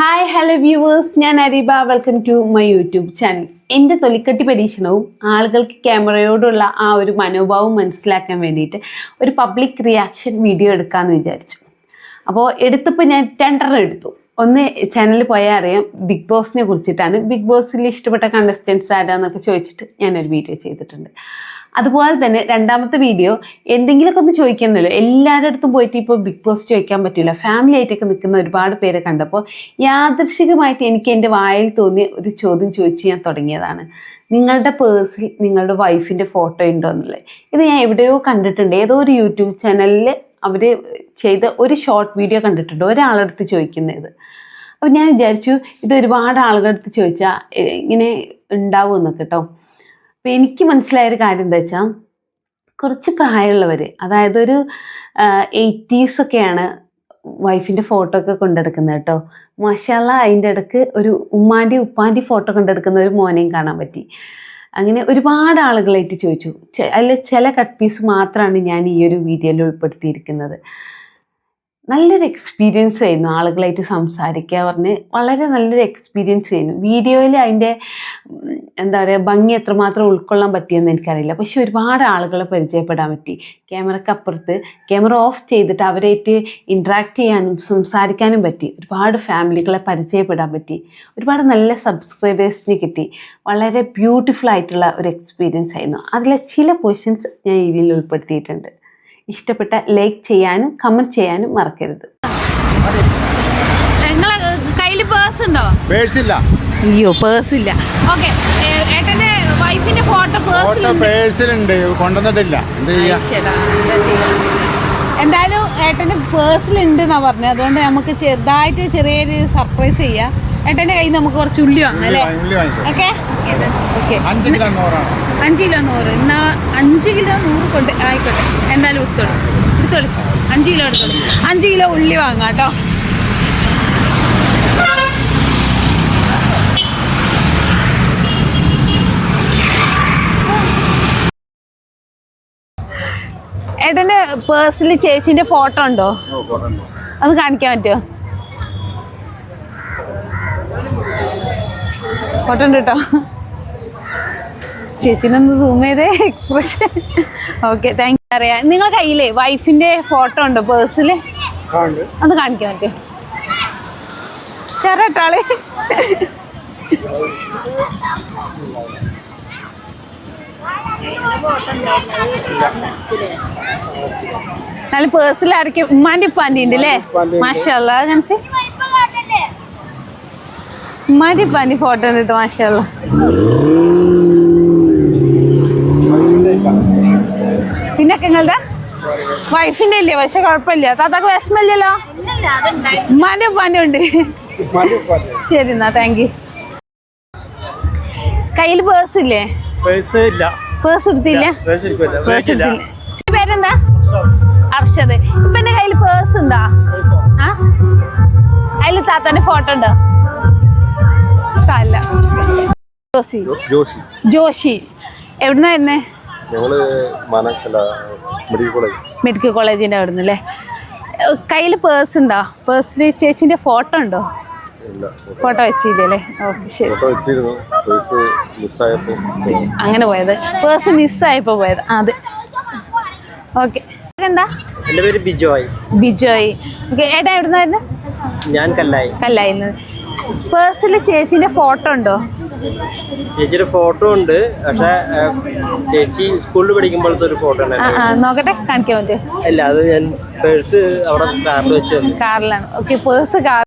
Hi hello viewers ഞാൻ Areeba. Welcome to my YouTube channel എന്റെ തൊലിക്കട്ടി പരീക്ഷണവും ആളുകൾക്ക് ക്യാമറയോടുള്ള ആ ഒരു മനോഭാവം മനസ്സിലാക്കാൻ വേണ്ടിയിട്ട് ഒരു പബ്ലിക് റിയാക്ഷൻ വീഡിയോ എടുക്കാമെന്ന് വിചാരിച്ചു. അപ്പോൾ എടുത്തപ്പോൾ ഞാൻ രണ്ടെണ്ണം എടുത്തു. ഒന്ന് ചാനലിൽ പോയാൽ അറിയാം. ബിഗ് ബോസിനെ കുറിച്ചിട്ടാണ്. ബിഗ് ബോസിൽ ഇഷ്ടപ്പെട്ട കണ്ടസ്റ്റൻസ് ആരാന്നൊക്കെ ചോദിച്ചിട്ട് ഞാനൊരു വീഡിയോ ചെയ്തിട്ടുണ്ട്. അതുപോലെ തന്നെ രണ്ടാമത്തെ വീഡിയോ എന്തെങ്കിലുമൊക്കെ ഒന്ന് ചോദിക്കണമല്ലോ എല്ലാവരുടെ അടുത്തും പോയിട്ട് ഇപ്പോൾ ബിഗ് ബോസ് ചോദിക്കാൻ പറ്റില്ല. ഫാമിലി ആയിട്ടൊക്കെ നിൽക്കുന്ന ഒരുപാട് പേര് കണ്ടപ്പോൾ യാദൃശികമായിട്ട് എനിക്ക് എന്റെ വായിൽ തോന്നിയ ഒരു ചോദ്യം ചോദിച്ച് ഞാൻ തുടങ്ങിയതാണ്. നിങ്ങളുടെ പേഴ്സിൽ നിങ്ങളുടെ വൈഫിന്റെ ഫോട്ടോ ഉണ്ടോ എന്നുള്ളത്. ഇത് ഞാൻ എവിടെയോ കണ്ടിട്ടുണ്ട്. ഏതോ ഒരു യൂട്യൂബ് ചാനലിൽ അവർ ചെയ്ത ഒരു ഷോർട്ട് വീഡിയോ കണ്ടിട്ടുണ്ട്. ഒരാളടുത്ത് ചോദിക്കുന്നത്. അപ്പം ഞാൻ വിചാരിച്ചു ഇത് ഒരുപാട് ആളുകളുടെ അടുത്ത് ചോദിച്ചാൽ ഇങ്ങനെ ഉണ്ടാവുമെന്നൊക്കെ കേട്ടോ അപ്പം എനിക്ക് മനസ്സിലായൊരു കാര്യം എന്താ വെച്ചാൽ കുറച്ച് പ്രായമുള്ളവർ അതായത് ഒരു എയ്റ്റീസൊക്കെയാണ് വൈഫിന്റെ ഫോട്ടോ ഒക്കെ കൊണ്ടെടുക്കുന്നത് കേട്ടോ. മാഷാല അതിന്റെ ഇടയ്ക്ക് ഒരു ഉമ്മാന്റെ ഉപ്പാന്റെ ഫോട്ടോ കൊണ്ടെടുക്കുന്ന ഒരു മോനെയും കാണാൻ പറ്റി. അങ്ങനെ ഒരുപാട് ആളുകളായിട്ട് ചോദിച്ചു. അതിൽ ചില കട്ട് പീസ് മാത്രമാണ് ഞാൻ ഈ ഒരു വീഡിയോയിൽ ഉൾപ്പെടുത്തിയിരിക്കുന്നത്. നല്ലൊരു എക്സ്പീരിയൻസ് ആയിരുന്നു ആളുകളായിട്ട് സംസാരിക്കുക പറഞ്ഞ് വളരെ നല്ലൊരു എക്സ്പീരിയൻസ് ആയിരുന്നു. വീഡിയോയിൽ അതിന്റെ എന്താ പറയുക ഭംഗി എത്രമാത്രം ഉൾക്കൊള്ളാൻ പറ്റിയെന്ന് എനിക്കറിയില്ല. പക്ഷെ ഒരുപാട് ആളുകളെ പരിചയപ്പെടാൻ പറ്റി. ക്യാമറയ്ക്ക് അപ്പുറത്ത് ക്യാമറ ഓഫ് ചെയ്തിട്ട് അവരായിട്ട് ഇൻട്രാക്ട് ചെയ്യാനും സംസാരിക്കാനും പറ്റി. ഒരുപാട് ഫാമിലികളെ പരിചയപ്പെടാൻ പറ്റി. ഒരുപാട് നല്ല സബ്സ്ക്രൈബേഴ്സിന് കിട്ടി. വളരെ ബ്യൂട്ടിഫുൾ ആയിട്ടുള്ള ഒരു എക്സ്പീരിയൻസ് ആയിരുന്നു. അതിലെ ചില ക്വസ്റ്റ്യൻസ് ഞാൻ ഇതിൽ ഉൾപ്പെടുത്തിയിട്ടുണ്ട്. ഇഷ്ടപ്പെട്ട ലൈക്ക് ചെയ്യാനും കമന്റ് ചെയ്യാനും മറക്കരുത്. നിങ്ങളെ കയ്യിൽ പേഴ്സ് ഉണ്ടോ? പേഴ്സില്ല അയ്യോ പേഴ്സ് ഇല്ല. ഓക്കെ ഏട്ടന്റെ വൈഫിന്റെ ഫോട്ടോ ഫോട്ടോ പേഴ്സിലുണ്ട് കൊണ്ടുവന്നിട്ടില്ല. എന്ത് ചെയ്യാ? എന്തായാലും ഏട്ടന്റെ പേഴ്സിൽ ഉണ്ട് എന്നാ പറഞ്ഞത് അതുകൊണ്ട് നമുക്ക് ചെറുതായിട്ട് ചെറിയൊരു സർപ്രൈസ് ചെയ്യാം. ഏട്ടന്റെ കയ്യിൽ നമുക്ക് കുറച്ച് ഉള്ളി വാങ്ങാം അല്ലേ? ഓക്കെ ഓക്കെ അഞ്ച് കിലോ നൂറാണ്. അഞ്ച് കിലോ നൂറ്. എന്നാ അഞ്ച് കിലോ നൂറ് കൊണ്ട് ആയിക്കോട്ടെ. എന്തായാലും എടുത്തോളൂ. എടുത്തോളൂ. അഞ്ച് കിലോ എടുത്തോളൂ. അഞ്ച് കിലോ ഉള്ളി വാങ്ങാം കേട്ടോ. ഏട്ടന്റെ പേഴ്സിൽ ചേച്ചിന്റെ ഫോട്ടോ ഉണ്ടോ. അത് കാണിക്കാൻ പറ്റുമോ? ഫോട്ടോ ഉണ്ട് കേട്ടോ. ചേച്ചിനൊന്ന് സൂം ചെയ്തേ എക്സ്പ്രഷൻ ഓക്കെ താങ്ക് യു അറിയാം. നിങ്ങളെ കയ്യിലേ വൈഫിന്റെ ഫോട്ടോ ഉണ്ടോ പേഴ്സിൽ ഒന്ന് കാണിക്കാൻ പറ്റുമോ ഷറട്ടാളെ നല്ല പേഴ്സിൽ ആയിരിക്കും ഉമ്മാന്റെ ഉപ്പാന്റെ ഉണ്ട് അല്ലേ മാഷല്ല കാണിച്ച്. ഉമ്മാന്റെ ഉപ്പാന്റെ ഫോട്ടോ ഉണ്ട് മാഷല്ല നിങ്ങളുടെ വൈഫിന്റെ ഇല്ലേ പക്ഷെ കുഴപ്പമില്ല. താത്താക്ക് വിഷമില്ലല്ലോ ഉമ്മാന്റെ ഉപ്പാന്റെ ഉണ്ട്. ശരി എന്നാ താങ്ക് യു കയ്യിൽ പേഴ്സ് ഇല്ലേ? പേഴ്സ് എടുത്തില്ല? പേഴ്സ് എടുത്തില്ല. പേരെന്താ? അർഷദ്. ഇപ്പൊ എന്റെ കയ്യിൽ പേഴ്സ് ഉണ്ടാ? ആ? അതിൽ താത്താന്റെ ഫോട്ടോ ഉണ്ടോ? അല്ല. ജോഷി. ജോഷി ജോഷി വരുന്നേ മെഡിക്കൽ കോളേജ് മെഡിക്കൽ കോളേജിന്റെ അവിടുന്ന് അല്ലേ കയ്യിൽ പേഴ്സ് ഉണ്ടോ? പേഴ്സിൽ ചേച്ചിന്റെ ഫോട്ടോ ഉണ്ടോ? ഇല്ല. ഫോട്ടോ വെച്ചില്ലേ ഓക്കെ ശരി. ഫോട്ടോ വെച്ചിരുന്നു. പേഴ്സ് മിസ്സായപ്പോൾ അങ്ങനെ പോയത്. പേഴ്സ് മിസ്സായപ്പോ പോയത്. അത്. അതെ ഓക്കെ എന്താ എന്റെ പേര് ബിജോയ്. ബിജോയ്. ഓക്കെ ഏട്ടാ എവിടുന്നായിരുന്നു ഞാൻ കല്ലായി. കല്ലായിരുന്നു പേഴ്സിൽ ചേച്ചിന്റെ ഫോട്ടോ ഉണ്ടോ? ചേച്ചിയുടെ ഫോട്ടോ ഉണ്ട്. പക്ഷെ ചേച്ചി സ്കൂളിൽ പഠിക്കുമ്പോഴത്തെ ഒരു ഫോട്ടോ നോക്കട്ടെ കാണിക്കാൻ പറ്റുമോ? അല്ല അത് ഞാൻ പേഴ്സ് അവിടെ കാറിൽ വെച്ച് കാറിലാണ് ഓക്കെ പേഴ്സ് കാർ